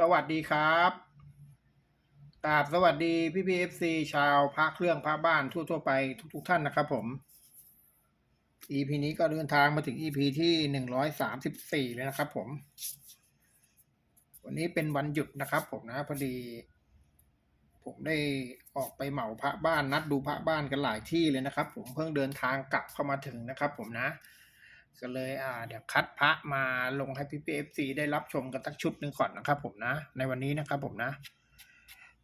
สวัสดีครับกราบสวัสดีพี่พีเอฟซีชาวพระเครื่องพระบ้านทั่วๆไปทุกๆท่านนะครับผม EP นี้ก็เดินทางมาถึง EP ที่หนึ่งร้อยสามสิบสี่แล้วนะครับผม วันนี้เป็นวันหยุดนะครับผมนะพอดี ผมได้ออกไปเหมาพระบ้านนัดดูพระบ้านกันหลายที่เลยนะครับ ผมเพิ่งเดินทางกลับเข้ามาถึงนะครับ ผมนะ ก็เลยอ่าเดี๋ยวคัดพระมาลงให้พี่พีเอฟซีได้รับชมกันสักชุดหนึ่งก่อนนะครับผมนะ ในวันนี้นะครับผมนะ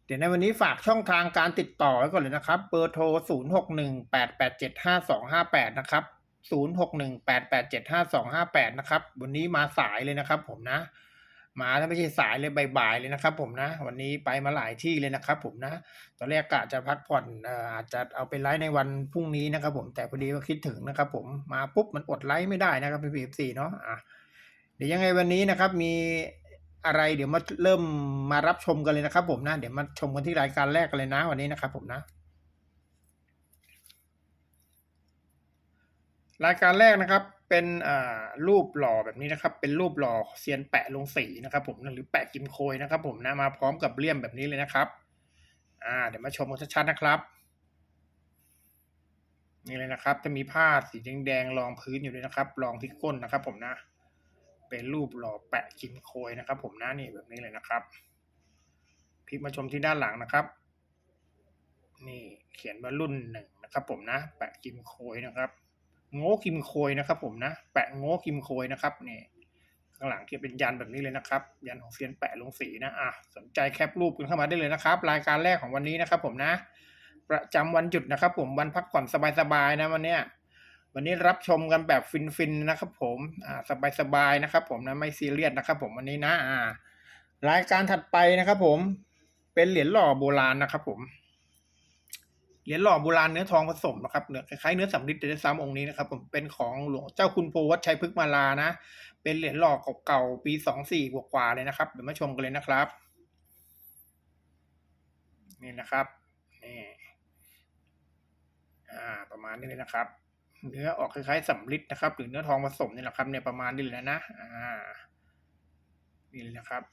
เดี๋ยวในวันนี้ฝากช่องทางการติดต่อไว้ก่อนเลยนะครับ เบอร์โทร 0 6 1 8 8 7 5 2 5 8 นะครับ 0 6 1 8 8 7 5 2 5 8 นะครับ วันนี้มาสายเลยนะครับผมนะ มาถ้าไม่ใช่สายเลยบ่ายๆเลยนะครับ ผมนะ วันนี้ไปมาหลายที่เลยนะครับ ผมนะ ตอนแรกกะจะพักผ่อนเอ่ออาจจะเอาไปไลฟ์ในวันพรุ่งนี้นะครับ ผมแต่พอดีว่าคิดถึงนะครับ ผมมาปุ๊บมันอดไลฟ์ไม่ได้นะครับพี่พีเอฟซีเนาะอะเดี๋ยวยังไงวันนี้นะครับ มีอะไรเดี๋ยวมาเริ่มมารับชมกันเลยนะครับ ผมนะ เดี๋ยวมาชมกันที่รายการแรกกันเลยนะ วันนี้นะครับ ผมนะ รายการแรกนะครับ เป็นอ่ารูปหล่อแบบนี้นะครับ เป็นรูปหล่อเซียนแปะลงสีนะครับผมหรือแปะกิมโคยนะครับ ผมนะมาพร้อมกับเลี่ยมแบบนี้เลยนะครับ อ่า เดี๋ยวมาชมกันชัดๆนะครับ นี่เลยนะครับ จะมีผ้าสีแดงๆรองพื้นอยู่ด้วยนะครับรองที่ก้นนะครับ ผมนะ เป็นรูปหล่อแปะกิมโคยนะครับ ผมนะนี่แบบนี้เลยนะครับพลิกมาชมที่ด้านหลังนะครับ นี่เขียนว่ารุ่นหนึ่งนะครับ ผมนะ แปะกิมโคยนะครับ โง่กิมโคยนะครับ ผมนะแปะโง่กิมโคยนะครับเนี่ยข้างหลังจะเป็นยันแบบนี้เลยนะครับ ยันของเซียนแปะลงสีนะอะสนใจแคปรูปกันเข้ามาได้เลยนะครับ รายการแรกของวันนี้นะครับ ผมนะ ประจำวันหยุดนะครับ ผมวันพักผ่อนสบายๆนะวันเนี้ยวันนี้รับชมกันแบบฟินๆนะครับ ผมอ่าสบายๆนะครับ ผมนะไม่ซีเรียสนะครับ ผมวันนี้นะอ่ารายการถัดไปนะครับ ผมเป็นเหรียญหล่อโบราณนะครับ ผม เหรียญหล่อโบราณเนื้อทองผสมนะครับเนื้อคล้ายๆเนื้อสำริดแต่ได้ซ้ำองค์นี้นะครับผมเป็นของหลวงเจ้าคุณโพวัชชัยพฤกษ์มาลานะ เป็นเหรียญหล่อเก่าๆปีสองสี่กว่าๆเลยนะครับเดี๋ยวมาชมกันเลยนะครับ นี่นะครับนี่อ่าประมาณนี้เลยนะครับ เนื้อออกคล้ายๆสำริดนะครับ หรือเนื้อทองผสมนี่แหละครับเนี่ยประมาณนี้เลยนะอ่านี่เลยนะครับ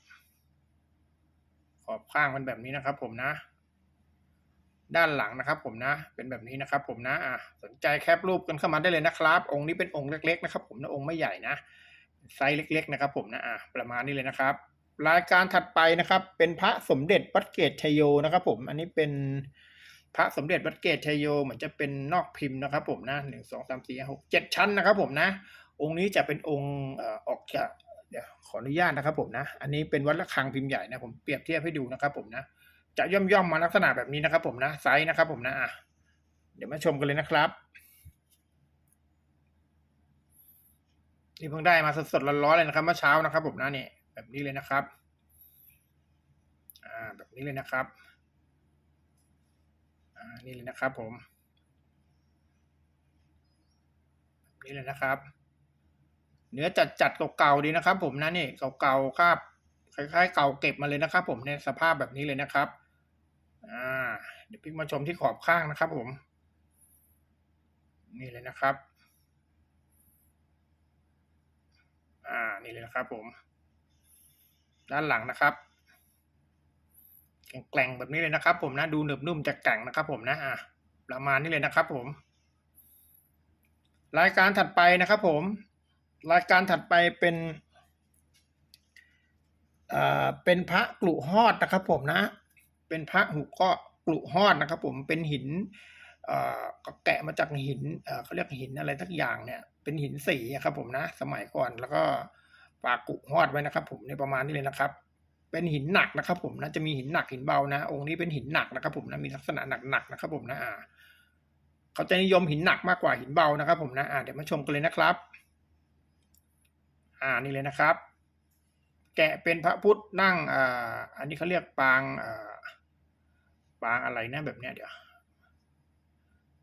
ขอบข้างเป็นแบบนี้นะครับ ผมนะ ด้านหลังนะครับผมนะเป็นแบบนี้นะครับผมนะอะสนใจแคปรูปกันเข้ามาได้เลยนะครับ องค์นี้เป็นองค์เล็กๆนะครับผมนะองค์ไม่ใหญ่นะไซส์เล็ก ๆ นะครับผมนะอะประมาณนี้เลยนะครับ รายการถัดไปนะครับ เป็นพระสมเด็จวัดเกตชโยนะครับ ผมอันนี้เป็นพระสมเด็จวัดเกตชโยเหมือนจะเป็นนอกพิมพ์นะครับ ผมนะหนึ่งสองสามสี่หกเจ็ดชั้นนะครับ ผมนะ องค์นี้จะเป็นองค์ออออกจากเดี๋ยวขออนุญาตนะครับ ผมนะ อันนี้เป็นวัดระฆังพิมพ์ใหญ่นะผมเปรียบเทียบให้ดูนะครับ ผมนะ จะย่อมย่อมมาลักษณะแบบนี้นะครับ ผมนะไซส์นะครับ ผมนะอะเดี๋ยวมาชมกันเลยนะครับนี่เพิ่งได้มาสดๆร้อนๆเลยนะครับเมื่อเช้านะครับ ผมนะเนี่ยแบบนี้เลยนะครับ อ่า แบบนี้เลยนะครับ อ่านี่เลยนะครับ ผมแบบนี้เลยนะครับ เนื้อจัดจัดๆเก่าๆดีนะครับ ผมนะนี่เก่าๆครับคล้ายๆ เก่าเก็บมาเลยนะครับ ผมในสภาพแบบนี้เลยนะครับ อ่า เดี๋ยวพลิกมาชมที่ขอบข้างนะครับผม นี่เลยนะครับ อ่า นี่เลยนะครับผม ด้านหลังนะครับ แกร่งแบบนี้เลยนะครับ ผมนะ ดูหนึบนุ่มจะแกร่งนะครับ ผมนะ อะประมาณนี้เลยนะครับ ผม รายการถัดไปนะครับ ผม รายการถัดไปเป็นอ่าเป็นพระกลุฮอดนะครับผมนะ เป็นพระหุกก็กลุฮอดนะครับผมเป็นหินก็แกะมาจากหินเขาเรียกหินอะไรทักอย่างเนี่ยเป็นหินสีครับผมนะสมัยก่อนแล้วก็ปากกลุฮอดไว้นะครับ ผมในประมาณนี้เลยนะครับ เป็นหินหนักนะครับ ผมนะจะมีหินหนักหินเบานะ องค์นี้เป็นหินหนักนะครับ ผมนะมีลักษณะหนักๆนะครับ ผมนะอ่าเขาจะนิยมหินหนักมากกว่าหินเบานะครับ ผมนะอ่าเดี๋ยวมาชมกันเลยนะครับ อ่านี่เลยนะครับ แกะเป็นพระพุทธนั่งอ่าอันนี้เขาเรียกปางอ่า ปางอะไรนะแบบเนี้ยเดี๋ยว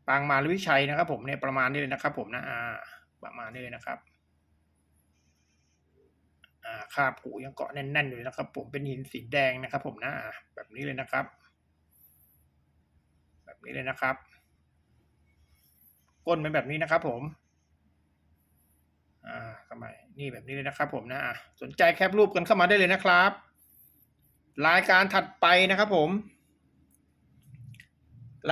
ปางมาลวิชัยนะครับ ผมเนี่ยประมาณนี้เลยนะครับ ผมนะอ่าประมาณนี้เลยนะครับอ่าคาบผูยังเกาะแน่นๆอยู่นะครับ ผมเป็นหินสีแดงนะครับ ผมนะอ่าแบบนี้เลยนะครับ แบบนี้เลยนะครับ ก้นเป็นแบบนี้นะครับ ผมอ่าทำไมนี่แบบนี้เลยนะครับ ผมนะสนใจแคปรูปกันเข้ามาได้เลยนะครับ รายการถัดไปนะครับ ผม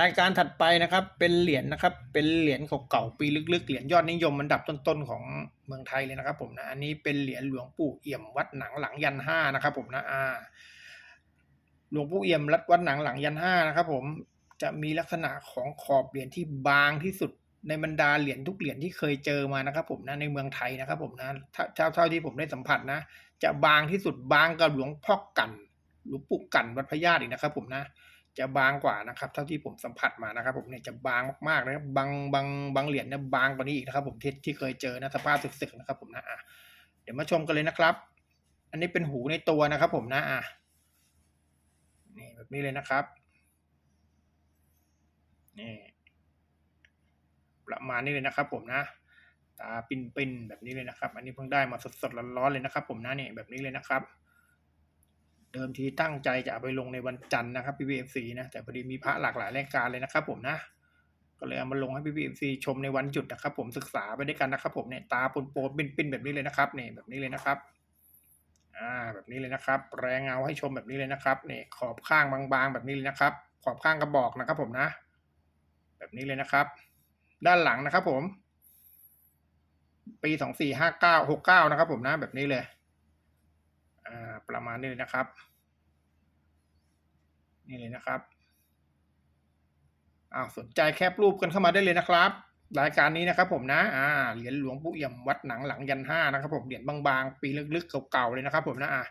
รายการถัดไปนะครับ เป็นเหรียญนะครับ เป็นเหรียญเก่าๆปีลึกๆเหรียญยอดนิยมอันดับต้นๆของเมืองไทยเลยนะครับผมนะอันนี้เป็นเหรียญหลวงปู่เอี่ยมวัดหนังหลังยันห้านะครับ ผมนะอ่าหลวงปู่เอี่ยมรัดวัดหนังหลังยันห้านะครับผมจะมีลักษณะของขอบเหรียญที่บางที่สุดในบรรดาเหรียญทุกเหรียญที่เคยเจอมานะครับ ผมนะในเมืองไทยนะครับ ผมนะเท่าเท่าที่ผมได้สัมผัสนะ จะบางที่สุดบางกับหลวงพ่อกันหลวงปู่กันวัดพระญาติอีกนะครับ ผมนะ จะบางกว่านะครับ เท่าที่ผมสัมผัสมานะครับ ผมเนี่ยจะบางมากๆนะครับบางบางบางเหรียญเนี่ยบางกว่านี้อีกนะครับ ผมที่ที่เคยเจอนะสภาพสึกๆนะครับผมนะอะเดี๋ยวมาชมกันเลยนะครับ อันนี้เป็นหูในตัวนะครับ ผมนะอะนี่แบบนี้เลยนะครับนี่ประมาณนี้เลยนะครับ ผมนะ ตาปิ้นๆแบบนี้เลยนะครับ อันนี้เพิ่งได้มาสดๆร้อนๆเลยนะครับ ผมนะเนี่ยแบบนี้เลยนะครับ เดิมทีตั้งใจจะเอาไปลงในวันจันทร์นะครับ PPFC นะแต่พอดีมีพระหลากหลายรายการเลยนะครับผมนะก็เลยเอามาลงให้ PPFC ชมในวันหยุดนะครับ ผมศึกษาไปด้วยกันนะครับ ผมเนี่ยตาปนโปนปิ้นๆแบบนี้เลยนะครับเนี่ยแบบนี้เลยนะครับอ่าแบบนี้เลยนะครับ แรงเงาให้ชมแบบนี้เลยนะครับเนี่ยขอบข้างบางๆ แบบนี้เลยนะครับ ขอบข้างกระบอกนะครับ ผมนะ แบบนี้เลยนะครับ ด้านหลังนะครับ ผม ปีสองสี่ห้าเก้าหกเก้านะครับ ผมนะแบบนี้เลย ประมาณนี้เลยนะครับ นี่เลยนะครับอ้าวสนใจแคปรูปกันเข้ามาได้เลยนะครับ รายการนี้นะครับผมนะอ่าเหรียญหลวงปู่เอี่ยมวัดหนังหลังยันห้านะครับผมเหรียญบางๆ ปีลึกๆเก่าๆเลยนะครับ ผมนะอ่า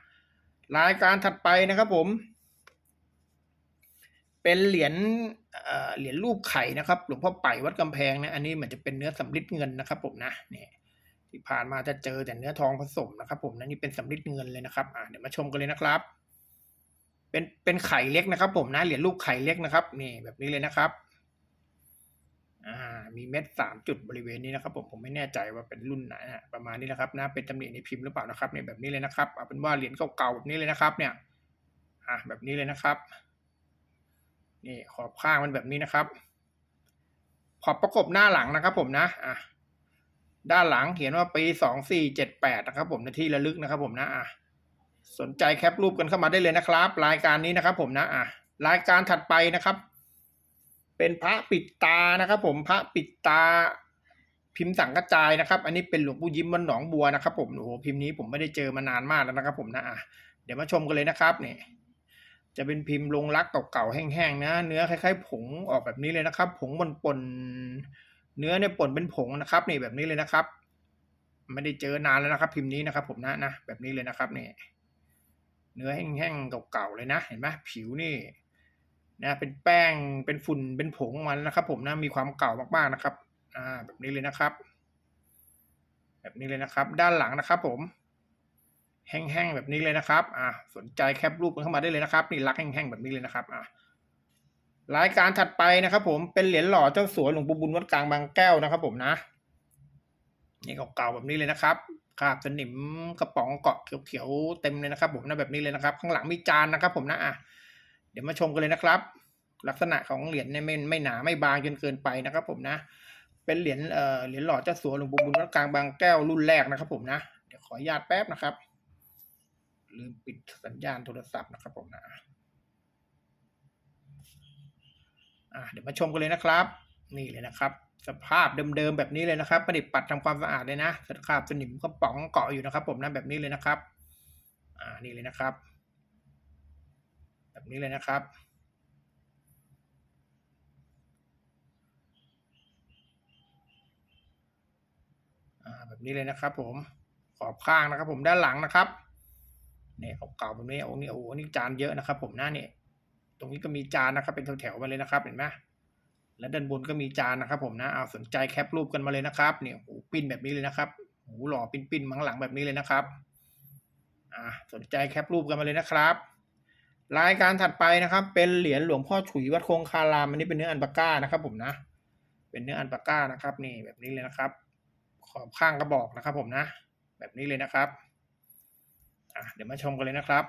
รายการถัดไปนะครับผม เป็นเหรียญเอ่อเหรียญรูปไข่นะครับหลวงพ่อไป่วัดกำแพงนะอันนี้เหมือนจะเป็นเนื้อสำริดเงินนะครับผมนะเนี่ย ที่ผ่านมาจะเจอแต่เนื้อทองผสมนะครับ ผมนะนี่เป็นสำริดเงินเลยนะครับอ่าเดี๋ยวมาชมกันเลยนะครับ เป็นเป็นไข่เล็กนะครับ ผมนะเหรียญรูปไข่เล็กนะครับนี่แบบนี้เลยนะครับอ่ามีเม็ดสามจุดบริเวณนี้นะครับ ผมผมไม่แน่ใจว่าเป็นรุ่นไหนนะประมาณนี้นะครับนะเป็นตำหนิในพิมพ์หรือเปล่านะครับเนี่ยแบบนี้เลยนะครับเอาเป็นว่าเหรียญเก่าๆแบบนี้เลยนะครับ เนี่ยอ่าแบบนี้เลยนะครับนี่ขอบข้างมันแบบนี้นะครับ ขอบประกบหน้าหลังนะครับ ผมนะอะ ด้านหลังเขียนว่าปีสองสี่เจ็ดแปดนะครับ ผมในที่ระลึกนะครับ ผมนะอะสนใจแคปรูปกันเข้ามาได้เลยนะครับ รายการนี้นะครับ ผมนะอะรายการถัดไปนะครับ เป็นพระปิดตานะครับ ผมพระปิดตา พิมพ์สังกระจายนะครับ อันนี้เป็นหลวงปู่ยิ้มมันหนองบัวนะครับ ผมโอ้โหพิมพ์นี้ผมไม่ได้เจอมานานมากแล้วนะครับ ผมนะอะเดี๋ยวมาชมกันเลยนะครับเนี่ยจะเป็นพิมพ์ลงรักเก่าๆแห้งๆนะ เนื้อคล้ายๆผงออกแบบนี้เลยนะครับ ผงปนปน เนื้อเนี่ยป่นเป็นผงนะครับนี่แบบนี้เลยนะครับ ไม่ได้เจอนานแล้วนะครับ พิมพ์นี้นะครับ ผมนะนะแบบนี้เลยนะครับนี่เนื้อแห้งๆเก่าๆเลยนะ เห็นไหมผิวนี่นะเป็นแป้งเป็นฝุ่นเป็นผงมันนะครับ ผมนะมีความเก่ามากๆนะครับอ่าแบบนี้เลยนะครับ แบบนี้เลยนะครับ ด้านหลังนะครับ ผม แห้งๆแบบนี้เลยนะครับ อ่าสนใจแคปรูปกันเข้ามาได้เลยนะครับ นี่รักแห้งๆแบบนี้เลยนะครับ อ่า รายการถัดไปนะครับ ผมเป็นเหรียญหล่อเจ้าสัวหลวงปู่บุญวัดกลางบางแก้วนะครับ ผมนะนี่เก่าๆแบบนี้เลยนะครับคราบสนิมกระป๋องเกาะเขียวๆเต็มเลยนะครับ ผมนะแบบนี้เลยนะครับ ข้างหลังมีจานนะครับ ผมนะอะเดี๋ยวมาชมกันเลยนะครับ ลักษณะของเหรียญเนี่ยไม่ไม่หนาไม่บางจนเกินไปนะครับ ผมนะ เป็นเหรียญเอ่อเหรียญหล่อเจ้าสัวหลวงปู่บุญวัดกลางบางแก้วรุ่นแรกนะครับ ผมนะเดี๋ยวขออนุญาตแป๊บนะครับลืมปิดสัญญาณโทรศัพท์นะครับผมนะ อะเดี๋ยวมาชมกันเลยนะครับ นี่เลยนะครับ สภาพเดิมๆแบบนี้เลยนะครับไม่ได้ปัดทำความสะอาดเลยนะสภาพสนิมกระป๋องเกาะอยู่นะครับ ผมนะแบบนี้เลยนะครับ อ่านี่เลยนะครับ แบบนี้เลยนะครับอ่าแบบนี้เลยนะครับ ผมขอบข้างนะครับ ผมด้านหลังนะครับเนี่ยเก่าๆแบบนี้โอ้นี่โอ้โหนี่จานเยอะนะครับ ผมหน้าเนี่ย รงนี้ก็มีจานนะครับเป็นแถวๆมาเลยนะครับเห็นไหมและด้านบนก็มีจานนะครับ ผมนะเอาสนใจแคปรูปกันมาเลยนะครับเนี่ยโอ้ปิ้นแบบนี้เลยนะครับโอ้หล่อปิ้นปิ้นๆมังหลังแบบนี้เลยนะครับอ่าสนใจแคปรูปกันมาเลยนะครับรายการถัดไปนะครับ เป็นเหรียญหลวงพ่อฉุยวัดคงคารามอันนี้เป็นเนื้ออันปาก้านะครับ ผมนะ เป็นเนื้ออันปาก้านะครับนี่แบบนี้เลยนะครับ ขอบข้างกระบอกนะครับ ผมนะ แบบนี้เลยนะครับอะเดี๋ยวมาชมกันเลยนะครับ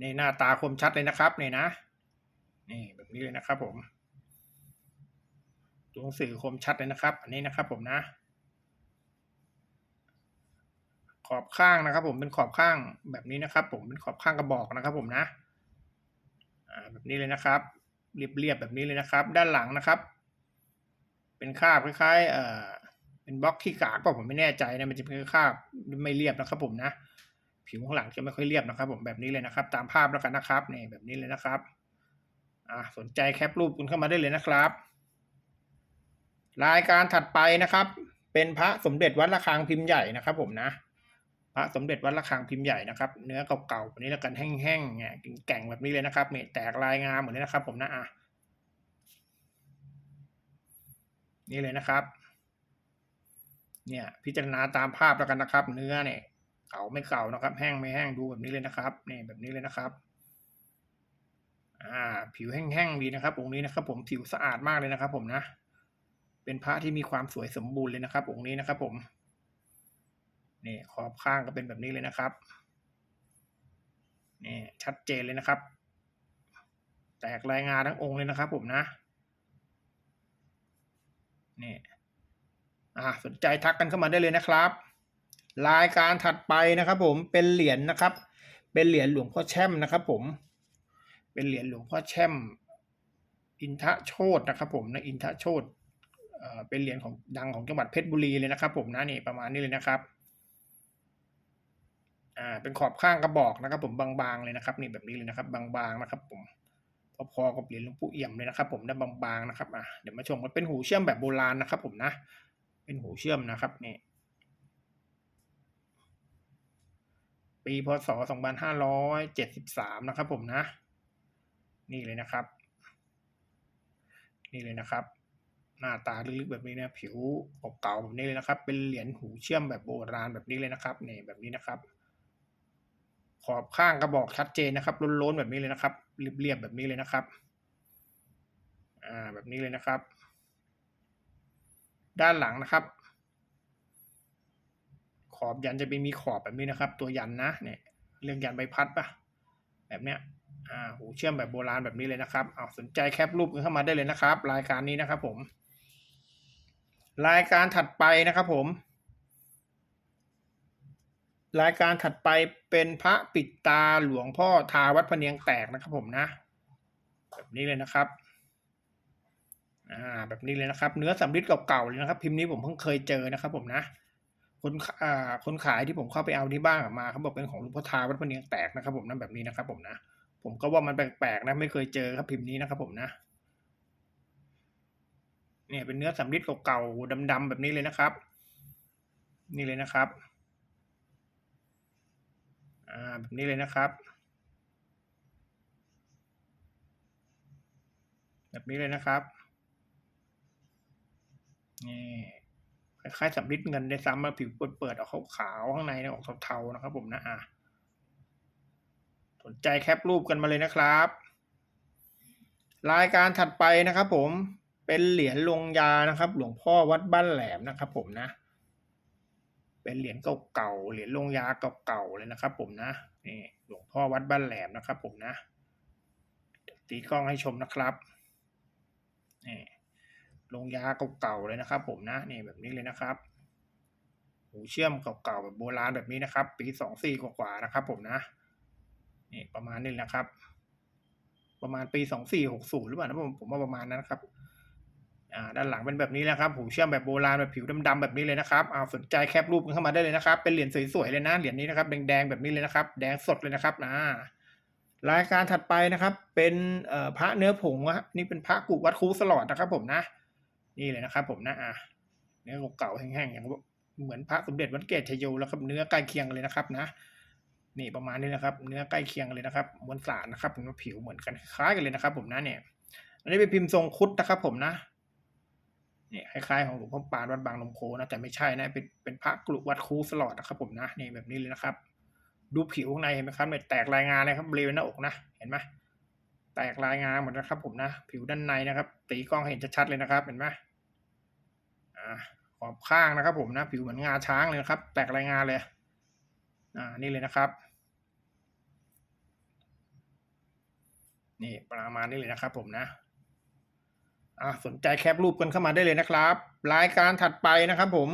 นี่หน้าตาคมชัดเลยนะครับเนี่ยนะนี่แบบนี้เลยนะครับ ผมตัวหนังสือคมชัดเลยนะครับ อันนี้นะครับ ผมนะ ขอบข้างนะครับ ผมเป็นขอบข้างแบบนี้นะครับ ผมเป็นขอบข้างกระบอกนะครับ ผมนะอ่าแบบนี้เลยนะครับ เรียบๆแบบนี้เลยนะครับ ด้านหลังนะครับ เป็นคาบคล้ายๆเอ่อเป็นบล็อกขี้กากเปล่าผมไม่แน่ใจนะมันจะเป็นคาบไม่เรียบนะครับ ผมนะ ผิวข้างหลังจะไม่ค่อยเรียบนะครับ ผมแบบนี้เลยนะครับ ตามภาพแล้วกันนะครับนี่แบบนี้เลยนะครับอ่าสนใจแคปรูปคุณเข้ามาได้เลยนะครับ รายการถัดไปนะครับ เป็นพระสมเด็จวัดระฆังพิมพ์ใหญ่นะครับ ผมนะ พระสมเด็จวัดระฆังพิมพ์ใหญ่นะครับ เนื้อเก่าๆแบบนี้แล้วกันแห้งๆเนี่ยแก่งแบบนี้เลยนะครับเนี่ยแตกลายงามเหมือนนี้นะครับ ผมนะอะนี่เลยนะครับ เนี่ย พิจารณาตามภาพแล้วกันนะครับ เนื้อเนี่ย ก่าไม่เก่านะครับ แห้งไม่แห้งดูแบบนี้เลยนะครับนี่แบบนี้เลยนะครับอ่าผิวแห้งๆดีนะครับองค์นี้นะครับ ผมผิวสะอาดมากเลยนะครับ ผมนะ เป็นพระที่มีความสวยสมบูรณ์เลยนะครับ องค์นี้นะครับ ผมนี่ขอบข้างก็เป็นแบบนี้เลยนะครับนี่ชัดเจนเลยนะครับ แตกลายงานทั้งองค์เลยนะครับ ผมนะนี่อ่าสนใจทักกันเข้ามาได้เลยนะครับ รายการถัดไปนะครับ ผมเป็นเหรียญนะครับ เป็นเหรียญหลวงพ่อแช่มนะครับ ผม เป็นเหรียญหลวงพ่อแช่ม อินทะโชตนะครับ ผมนะอินทะโชตเอ่อเป็นเหรียญของดังของจังหวัดเพชรบุรีเลยนะครับ ผมนะนี่ประมาณนี้เลยนะครับอ่าเป็นขอบข้างกระบอกนะครับ ผมบางๆเลยนะครับ นี่แบบนี้เลยนะครับ บางๆนะครับ ผมพอๆกับเหรียญหลวงปู่เอี่ยมเลยนะครับ ผมได้บางๆนะครับอะเดี๋ยวมาชมกันเป็นหูเชื่อมแบบโบราณนะครับ ผมนะ เป็นหูเชื่อมนะครับนี่ ปีพศสองพันห้าร้อยเจ็ดสิบสามนะครับผมนะ นี่เลยนะครับ นี่เลยนะครับ หน้าตาลึกๆแบบนี้นะผิวเก่าๆแบบนี้เลยนะครับ เป็นเหรียญหูเชื่อมแบบโบราณแบบนี้เลยนะครับนี่แบบนี้นะครับ ขอบข้างกระบอกชัดเจนนะครับล้นๆแบบนี้เลยนะครับเรียบๆแบบนี้เลยนะครับอ่าแบบนี้เลยนะครับ ด้านหลังนะครับ อบยันจะเป็นมีขอบแบบนี้นะครับ ตัวยันนะเนี่ยเรื่องยันใบพัดปะแบบเนี้ยอ่าหูเชื่อมแบบโบราณแบบนี้เลยนะครับเอาสนใจแคปรูปกันเข้ามาได้เลยนะครับ รายการนี้นะครับผม รายการถัดไปนะครับผม รายการถัดไปเป็นพระปิดตาหลวงพ่อทาวัดพะเนียงแตกนะครับผมนะ แบบนี้เลยนะครับอ่าแบบนี้เลยนะครับ เนื้อสำริดเก่าๆเลยนะครับ พิมพ์นี้ผมเพิ่งเคยเจอนะครับผมนะ คนอ่าคนขายที่ผมเข้าไปเอาที่บ้านมาเขาบอกเป็นของหลวงพ่อทาวัดพเนียงแตกนะครับ ผมนั่นแบบนี้นะครับ ผมนะผมก็ว่ามันแปลกๆนะไม่เคยเจอครับพิมพ์นี้นะครับ ผมนะเนี่ยเป็นเนื้อสำริดเก่าๆดำๆแบบนี้เลยนะครับ นี่เลยนะครับ อ่าแบบนี้เลยนะครับ แบบนี้เลยนะครับนี่ คล้ายๆสำริดเงินได้ซ้ำมาผิวเปิดๆออกขาวๆข้างในออกเทาๆนะครับ ผมนะอ่าสนใจแคปรูปกันมาเลยนะครับ รายการถัดไปนะครับ ผมเป็นเหรียญลงยานะครับ หลวงพ่อวัดบ้านแหลมนะครับ ผมนะ เป็นเหรียญเก่าๆเหรียญลงยาเก่าๆเลยนะครับ ผมนะนี่หลวงพ่อวัดบ้านแหลมนะครับ ผมนะตีกล้องให้ชมนะครับนี่ ลงยาเก่าๆเลยนะครับ ผมนะนี่แบบนี้เลยนะครับหูเชื่อมเก่าๆแบบโบราณแบบนี้นะครับ ปีสองสี่กว่าๆนะครับ ผมนะนี่ประมาณนี้นะครับ ประมาณปีสองสี่หกศูนย์หรือเปล่านะผมผมว่าประมาณนั้นครับอ่าด้านหลังเป็นแบบนี้นะครับหูเชื่อมแบบโบราณแบบผิวดำๆแบบนี้เลยนะครับเอาสนใจแคปรูปกันเข้ามาได้เลยนะครับ เป็นเหรียญสวยๆเลยนะเหรียญนี้นะครับแดงๆแบบนี้เลยนะครับ แดงสดเลยนะครับนะรายการถัดไปนะครับ เป็นพระเนื้อผงนะนี่เป็นพระกุวัดคูสลอดนะครับ ผมนะ นี่เลยนะครับผมนะอ่าเนื้อเก่าแห้งๆอย่างเหมือนพระสมเด็จวัดเกศชโยแล้วครับเนื้อใกล้เคียงเลยนะครับนะนี่ประมาณนี้นะครับ เนื้อใกล้เคียงเลยนะครับมวลสารนะครับผิวเหมือนกันคล้ายกันเลยนะครับ ผมนะเนี่ยอันนี้เป็นพิมพ์ทรงคุดนะครับ ผมนะเนี่ยคล้ายๆของหลวงพ่อปานวัดบางลมโคนะแต่ไม่ใช่นะเป็นเป็นพระกลุวัดคูสลอดนะครับ ผมนะนี่แบบนี้เลยนะครับ ดูผิวข้างในเห็นไหมครับเนี่ยแตกลายงานเลยครับบริเวณหน้าอกนะเห็นไหม แตกลายงานหมดนะครับผมนะ ผิวด้านในนะครับ ตีกล้องเห็นชัดๆเลยนะครับ เห็นไหมอ่าขอบข้างนะครับ ผมนะ ผิวเหมือนงาช้างเลยนะครับ แตกลายงาเลย อ่า นี่เลยนะครับ นี่ประมาณนี้เลยนะครับ ผมนะอ่าสนใจแคปรูปกันเข้ามาได้เลยนะครับ รายการถัดไปนะครับ ผม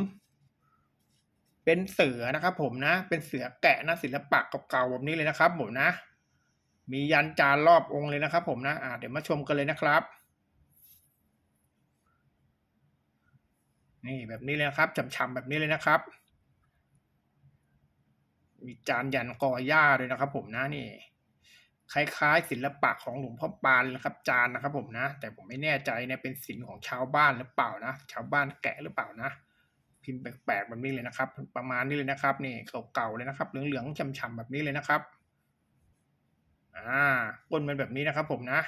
เป็นเสือนะครับ ผมนะ เป็นเสือแกะนะศิลปะเก่าๆแบบนี้เลยนะครับ ผมนะ มียันจานรอบองค์เลยนะครับผมนะอ่าเดี๋ยวมาชมกันเลยนะครับ นี่แบบนี้เลยนะครับฉ่ำๆแบบนี้เลยนะครับ มีจานยันกอหญ้าเลยนะครับ ผมนะนี่คล้ายๆศิลปะของหลวงพ่อปานนะครับ จานนะครับ ผมนะ แต่ผมไม่แน่ใจเนี่ยเป็นศิลป์ของชาวบ้านหรือเปล่านะชาวบ้านแกะหรือเปล่านะพิมพ์แปลกๆแบบนี้เลยนะครับ ประมาณนี้เลยนะครับ นี่เก่าๆเลยนะครับ เหลืองๆฉ่ำๆแบบนี้เลยนะครับ อ่าก้นมันแบบนี้นะครับผมนะ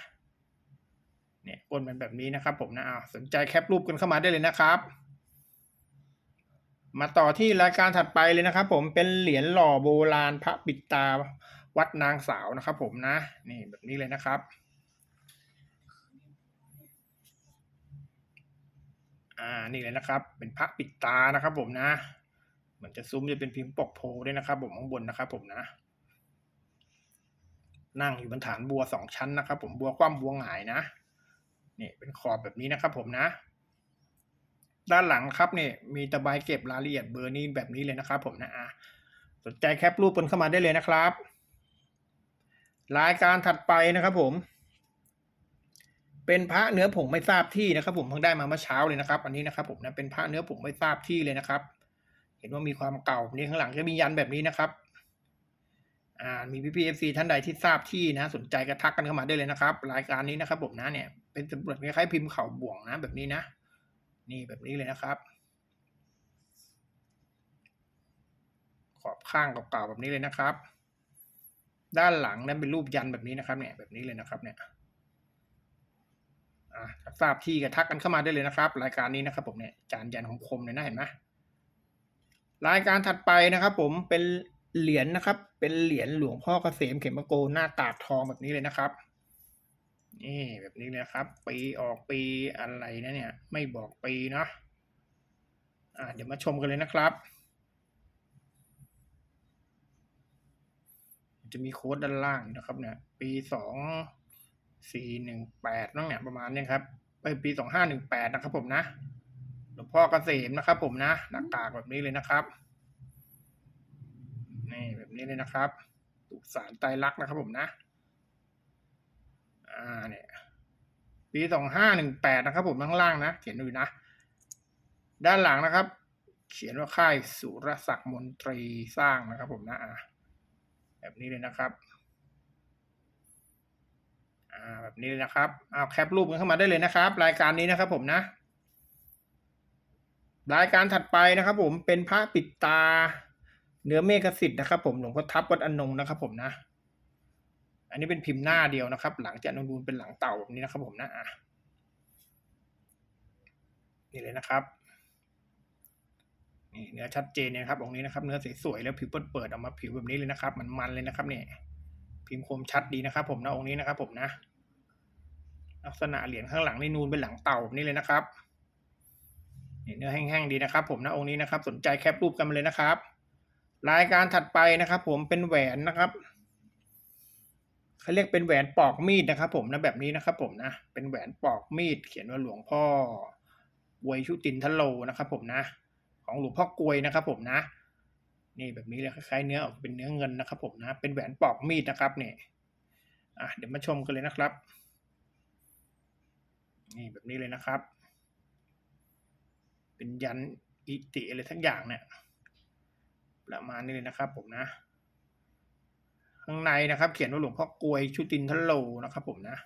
เนี่ยก้นมันแบบนี้นะครับผมนะอ้าวสนใจแคปรูปกันเข้ามาได้เลยนะครับ มาต่อที่รายการถัดไปเลยนะครับ ผมเป็นเหรียญหล่อโบราณพระปิดตาวัดนางสาวนะครับ ผมนะนี่แบบนี้เลยนะครับอ่านี่เลยนะครับ เป็นพระปิดตานะครับ ผมนะ เหมือนจะซุ้มจะเป็นพิมพ์ปกโพด้วยนะครับ ผมข้างบนนะครับ ผมนะ นั่งอยู่บนฐานบัวสองชั้นนะครับ ผมบัวคว่ำบัวหงายนะนี่เป็นขอบแบบนี้นะครับ ผมนะ ด้านหลังครับเนี่ยมีตะไบเก็บรายละเอียดเบอร์นี้แบบนี้เลยนะครับ ผมนะอะสนใจแคปรูปกันเข้ามาได้เลยนะครับรายการถัดไปนะครับ ผม เป็นพระเนื้อผงไม่ทราบที่นะครับ ผมเพิ่งได้มาเมื่อเช้าเลยนะครับ อันนี้นะครับ ผมนะเป็นพระเนื้อผงไม่ทราบที่เลยนะครับ เห็นว่ามีความเก่านี่ข้างหลังจะมียันแบบนี้นะครับ อ่ามีพี่พีเอฟซีท่านใดที่ทราบที่นะ สนใจก็ทักกันเข้ามาได้เลยนะครับ รายการนี้นะครับผมนะเนี่ย เป็นตำรวจคล้ายๆพิมพ์เข่าบ่วงนะแบบนี้นะ นี่แบบนี้เลยนะครับ ขอบข้างเก่าๆแบบนี้เลยนะครับ ด้านหลังนั้นเป็นรูปยันแบบนี้นะครับ เนี่ยแบบนี้เลยนะครับ เนี่ยอ่าทราบที่ก็ทักกันเข้ามาได้เลยนะครับ รายการนี้นะครับ ผมเนี่ยจานยันของคมเลยนะเห็นไหมรายการถัดไปนะครับ ผมเป็น เหรียญนะครับ เป็นเหรียญหลวงพ่อเกษมเขมโกหน้ากากทองแบบนี้เลยนะครับนี่แบบนี้นะครับ ปีออกปีอะไรนะเนี่ย ไม่บอกปีเนาะอ่าเดี๋ยวมาชมกันเลยนะครับ จะมีโค้ดด้านล่างนะครับ เนี่ย ปีสองสี่หนึ่งแปดนั่งเนี่ยประมาณเนี้ครับไปปีสองห้าหนึ่งแปดนะครับผมนะหลวงพ่อเกษมนะครับผมนะหน้ากากแบบนี้เลยนะครับ นี่เลยนะครับตุสารไตรลักษณ์นะครับผมนะ อ่าเนี่ยปีสองห้าหนึ่งแปดนะครับผมข้างล่างนะ เขียนดูนะ ด้านหลังนะครับ เขียนว่าค่ายสุรศักดิ์มนตรีสร้างนะครับผมนะอ่าแบบนี้เลยนะครับอ่าแบบนี้เลยนะครับเอาแคปรูปกันเข้ามาได้เลยนะครับ รายการนี้นะครับผมนะ รายการถัดไปนะครับผมเป็นพระปิดตา เนื้อเมฆสิทธิ์นะครับ ผมหลวงพ่อทับวัดอนงนะครับ ผมนะ อันนี้เป็นพิมพ์หน้าเดียวนะครับ หลังจากนูนเป็นหลังเต่าแบบนี้นะครับ ผมนะอะนี่เลยนะครับนี่เนื้อชัดเจนเนี่ยครับองค์นี้นะครับ เนื้อสวยๆแล้วผิวเปิดเปิดออกมาผิวแบบนี้เลยนะครับ มันมันเลยนะครับเนี่ยพิมพ์คมชัดดีนะครับ ผมนะองค์นี้นะครับ ผมนะ ลักษณะเหรียญข้างหลังนี่นูนเป็นหลังเต่าแบบนี้เลยนะครับเนื้อแห้งๆดีนะครับ ผมนะองค์นี้นะครับ สนใจแคปรูปกันมาเลยนะครับ รายการถัดไปนะครับ ผมเป็นแหวนนะครับเขาเรียกเป็นแหวนปอกมีดนะครับ ผมนะแบบนี้นะครับ ผมนะเป็นแหวนปอกมีด เขียนว่าหลวงพ่อกวยชุตินทโลนะครับ ผมนะ ของหลวงพ่อกวยนะครับ ผมนะ นี่แบบนี้เลยคล้ายๆเนื้อออกเป็นเนื้อเงินนะครับ ผมนะ เป็นแหวนปอกมีดนะครับเนี่ยอะเดี๋ยวมาชมกันเลยนะครับ นี่แบบนี้เลยนะครับ เป็นยันอิติอะไรทั้งอย่างเนี่ย ประมาณนี้เลยนะครับ ผมนะ ข้างในนะครับ เขียนว่าหลวงพ่อกวยชุตินทโลนะครับ ผมนะ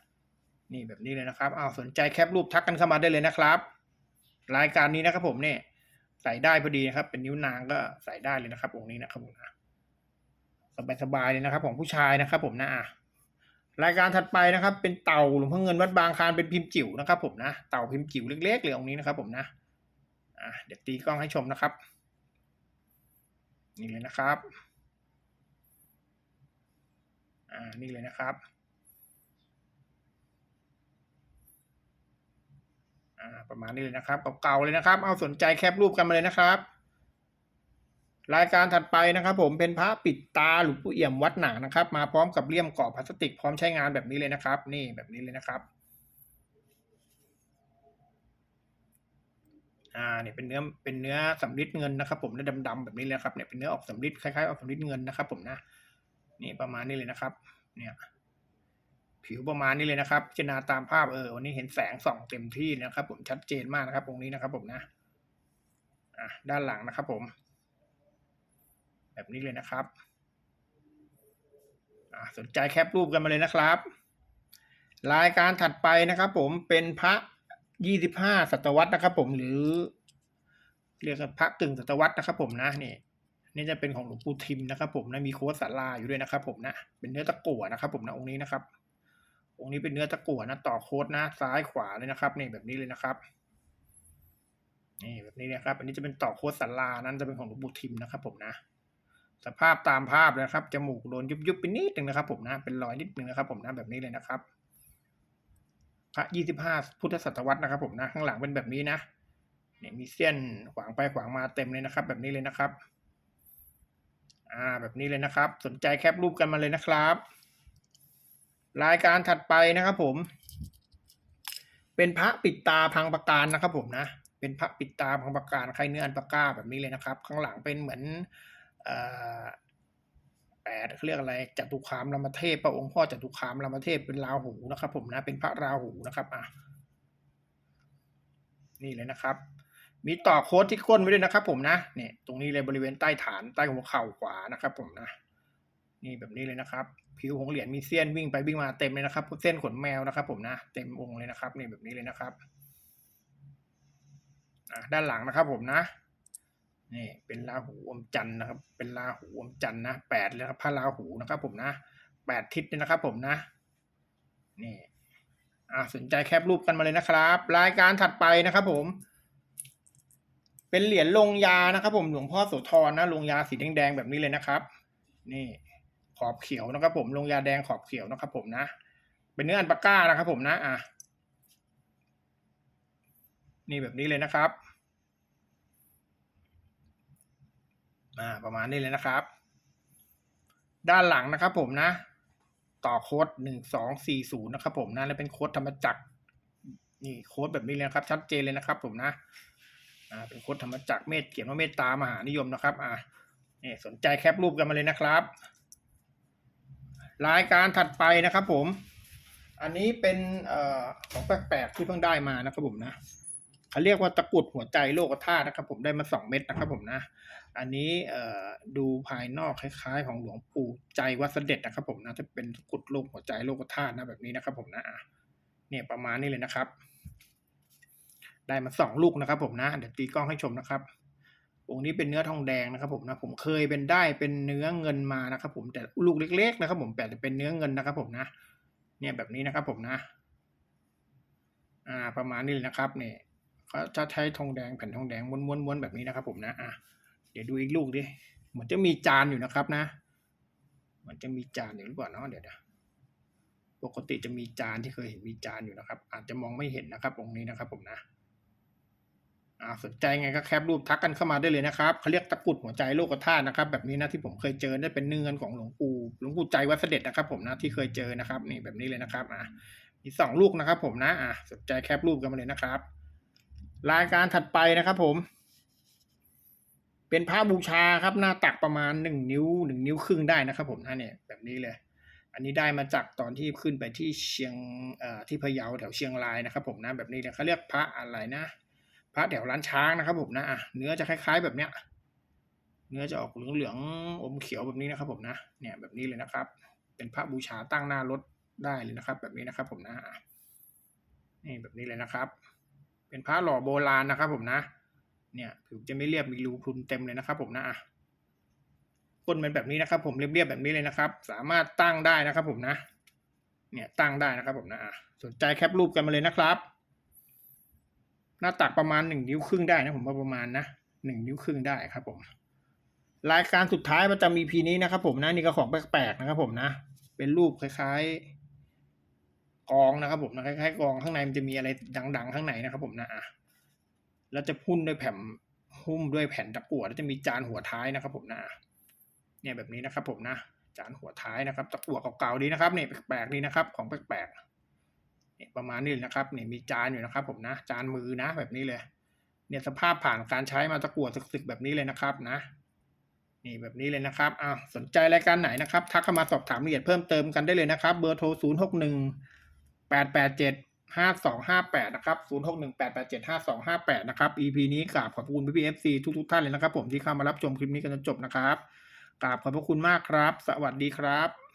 นี่แบบนี้เลยนะครับอ้าวสนใจแคปรูปทักกันเข้ามาได้เลยนะครับ รายการนี้นะครับ ผมเนี่ยใส่ได้พอดีนะครับ เป็นนิ้วนางก็ใส่ได้เลยนะครับองค์นี้นะครับผมนะสบายๆเลยนะครับ ของผู้ชายนะครับ ผมนะอะรายการถัดไปนะครับ เป็นเต่าหลวงพ่อเงินวัดบางคานเป็นพิมพ์จิ๋วนะครับ ผมนะเต่าพิมพ์จิ๋วเล็กๆเลยองค์นี้นะครับ ผมนะอะเดี๋ยวตีกล้องให้ชมนะครับ นี่เลยนะครับ อ่า นี่เลยนะครับ อ่า ประมาณนี้เลยนะครับ เก่าๆเลยนะครับ เอาสนใจแคปรูปกันมาเลยนะครับ รายการถัดไปนะครับผมเป็นพระปิดตาหลวงปู่เอี่ยมวัดหนังนะครับ มาพร้อมกับเลี่ยมกรอบพลาสติกพร้อมใช้งานแบบนี้เลยนะครับ นี่แบบนี้เลยนะครับ อ่าเนี่ยเป็นเนื้อเป็นเนื้อสำริดเงินนะครับ ผมเนื้อดำๆแบบนี้เลยครับเนี่ยเป็นเนื้อออกสำริดคล้ายๆออกสำริดเงินนะครับ ผมนะนี่ประมาณนี้เลยนะครับ เนี่ย ผิวประมาณนี้เลยนะครับพิจารณาตามภาพเออวันนี้เห็นแสงส่องเต็มที่นะครับ ผมชัดเจนมากนะครับ ตรงนี้นะครับ ผมนะอะด้านหลังนะครับ ผม แบบนี้เลยนะครับอะสนใจแคปรูปกันมาเลยนะครับ รายการถัดไปนะครับ ผมเป็นพระ ยี่สิบห้าศตวรรษนะครับ ผมหรือ เรียกพระกึ่งศตวรรษนะครับผมนะนี่นี่จะเป็นของหลวงปู่ทิมนะครับ ผมนะมีโค้ดสาราอยู่ด้วยนะครับ ผมนะเป็นเนื้อตะกั่วนะครับ ผมนะองค์นี้นะครับ องค์นี้เป็นเนื้อตะกั่วนะต่อโค้ดนะซ้ายขวาเลยนะครับนี่แบบนี้เลยนะครับนี่แบบนี้นะครับ อันนี้จะเป็นต่อโค้ดสารานั้นจะเป็นของหลวงปู่ทิมนะครับ ผมนะ สภาพตามภาพเลยนะครับจมูกโดนยุบๆไปนิดหนึ่งนะครับ ผมนะ เป็นรอยนิดหนึ่งนะครับ ผมนะแบบนี้เลยนะครับ พระยี่สิบห้าพุทธศตวรรษนะครับผมนะข้างหลังเป็นแบบนี้นะเนี่ยมีเส้นขวางไปขวางมาเต็มเลยนะครับ แบบนี้เลยนะครับ อ่าแบบนี้เลยนะครับ สนใจแคปรูปกันมาเลยนะครับ รายการถัดไปนะครับผม เป็นพระปิดตาพังประการนะครับ ผมนะเป็นพระปิดตาพังประการใครเนื้ออันปากาแบบนี้เลยนะครับ ข้างหลังเป็นเหมือนเอ่อ แปดเขาเรียกอะไรจตุคามรามเทพพระองค์พ่อจตุคามรามเทพเป็นราหูนะครับ ผมนะเป็นพระราหูนะครับอะนี่เลยนะครับ มีต่อโค้ดที่ก้นไว้ด้วยนะครับ ผมนะเนี่ยตรงนี้เลยบริเวณใต้ฐานใต้หัวเข่าขวานะครับ ผมนะ นี่แบบนี้เลยนะครับ ผิวของเหรียญมีเส้นวิ่งไปวิ่งมาเต็มเลยนะครับเส้นขนแมวนะครับ ผมนะเต็มองค์เลยนะครับนี่แบบนี้เลยนะครับด้านหลังนะครับผมนะ นี่เป็นราหูอมจันทร์นะครับ เป็นราหูอมจันทร์นะแปดเลยครับพระราหูนะครับ ผมนะแปดทิศเลยนะครับ ผมนะ นี่อ่าสนใจแคปรูปกันมาเลยนะครับ รายการถัดไปนะครับ ผม เป็นเหรียญลงยานะครับ ผมหลวงพ่อโสธรนะลงยาสีแดงๆแบบนี้เลยนะครับ นี่ขอบเขียวนะครับ ผมลงยาแดงขอบเขียวนะครับ ผมนะ เป็นเนื้ออันปาก้านะครับ ผมนะ อะนี่แบบนี้เลยนะครับ อ่าประมาณนี้เลยนะครับ ด้านหลังนะครับผมนะ ต่อโค้ดหนึ่งสองสี่ศูนย์นะครับผมนะแล้วเป็นโค้ดธรรมจักรนี่โค้ดแบบนี้เลยครับ ชัดเจนเลยนะครับ ผมนะอ่าเป็นโค้ดธรรมจักรเมตเขียนว่าเมตตามหานิยมนะครับ อ่านี่สนใจแคปรูปกันมาเลยนะครับ รายการถัดไปนะครับ ผม อันนี้เป็นอของแปลกๆที่เพิ่งได้มานะครับผมนะเขาเรียกว่าตะกุดหัวใจโลกธาตุนะครับ ผมได้มาสองเม็ดนะครับ ผมนะ อันนี้ดูภายนอกคล้ายๆ ของหลวงปู่ใจวัดเสด็จนะครับ ผมนะจะเป็นกุดโลกหัวใจโลกธาตุนะแบบนี้นะครับ ผมนะเนี่ยประมาณนี้เลยนะครับ ได้มาสองลูกนะครับ ผมนะเดี๋ยวตีกล้องให้ชมนะครับองค์นี้เป็นเนื้อทองแดงนะครับ ผมนะผมเคยเป็นได้เป็นเนื้อเงินมานะครับ ผมแต่ลูกเล็ก ๆ นะครับ ผมแต่จะเป็นเนื้อเงินนะครับ ผมนะ เนี่ยแบบนี้นะครับ ผมนะ อ่า ประมาณนี้เลยนะครับเนี่ยเขาจะใช้ทองแดงแผ่นทองแดงม้วนๆแบบนี้นะครับ ผมนะอะ ดี๋ยวดูอีกลูกดิเหมือนจะมีจานอยู่นะครับนะเหมือนจะมีจานอยู่หรือเปล่าเนาะเดี๋ยวนะปกติจะมีจานที่เคยเห็นมีจานอยู่นะครับ อาจจะมองไม่เห็นนะครับองค์นี้นะครับ ผมนะอ่าสนใจไงก็แคปรูปทักกันเข้ามาได้เลยนะครับเขาเรียกตะกุดหัวใจโลกธาตุนะครับ แบบนี้นะที่ผมเคยเจอได้เป็นเนื้อเงินของหลวงปู่หลวงปู่ใจวัดเสด็จนะครับ ผมนะที่เคยเจอนะครับ นี่แบบนี้เลยนะครับอ่ามีสองลูกนะครับ ผมนะอ่าสนใจแคปรูปกันมาเลยนะครับ รายการถัดไปนะครับ ผม เป็นผ้าบูชาครับหน้าตักประมาณหนึ่งนิ้วหนึ่งนิ้วครึ่งได้นะครับ ผมนะเนี่ยแบบนี้เลย อันนี้ได้มาจากตอนที่ขึ้นไปที่เชียงที่พะเยาแถวเชียงรายนะครับ ผมนะแบบนี้เลยเขาเรียกพระอะไรนะ พระแถวร้านช้างนะครับ ผมนะอะเนื้อจะคล้าย ๆ แบบเนี้ย เนื้อจะออกเหลืองๆอมเขียวแบบนี้นะครับ ผมนะ เนี่ยแบบนี้เลยนะครับ เป็นพระบูชาตั้งหน้ารถได้เลยนะครับ แบบนี้นะครับ ผมนะอะนี่แบบนี้เลยนะครับ เป็นพระหล่อโบราณนะครับ ผมนะ เนี่ยผิวจะไม่เรียบมีรูพรุนเต็มเลยนะครับผมนะอะก้นเป็นแบบนี้นะครับ ผมเรียบๆแบบนี้เลยนะครับ สามารถตั้งได้นะครับ ผมนะ เนี่ยตั้งได้นะครับ ผมนะอะสนใจแคปรูปกันมาเลยนะครับ หน้าตักประมาณหนึ่งนิ้วครึ่งได้นะผมว่าประมาณนะหนึ่งนิ้วครึ่งได้ครับ ผม รายการสุดท้ายประจำ EP นี้นะครับ ผมนะนี่ก็ของแปลกๆนะครับ ผมนะ เป็นรูปคล้ายๆกองนะครับ ผมนะคล้ายๆกองข้างในมันจะมีอะไรดัง ๆ ข้างในนะครับ ผมนะอะ แล้วจะพุ่นด้วยแผ่นหุ้มด้วยแผ่นตะกั่วแล้วจะมีจานหัวท้ายนะครับ ผมนะเนี่ยแบบนี้นะครับ ผมนะจานหัวท้ายนะครับ ตะกั่วเก่าๆดีนะครับเนี่ยแปลกๆดีนะครับ ของแปลกๆเนี่ยประมาณนี้นะครับเนี่ยมีจานอยู่นะครับ ผมนะ จานมือนะ แบบนี้เลย เนี่ยสภาพผ่านการใช้มาตะกั่วสึกๆแบบนี้เลยนะครับนะนี่แบบนี้เลยนะครับอ้าสนใจรายการไหนนะครับ ทักเข้ามาสอบถามรายละเอียดเพิ่มเติมกันได้เลยนะครับ เบอร์โทร 0 6 1 8 8 7 5 2 5 8 นะครับ 0 6 1 8 8 7 5 2 5 8 นะครับ EP นี้กราบขอบคุณพี่พีเอฟซีทุกๆท่านเลยนะครับผมที่เข้ามารับชมคลิปนี้กันจนจบนะครับกราบขอบพระคุณมากครับ สวัสดีครับ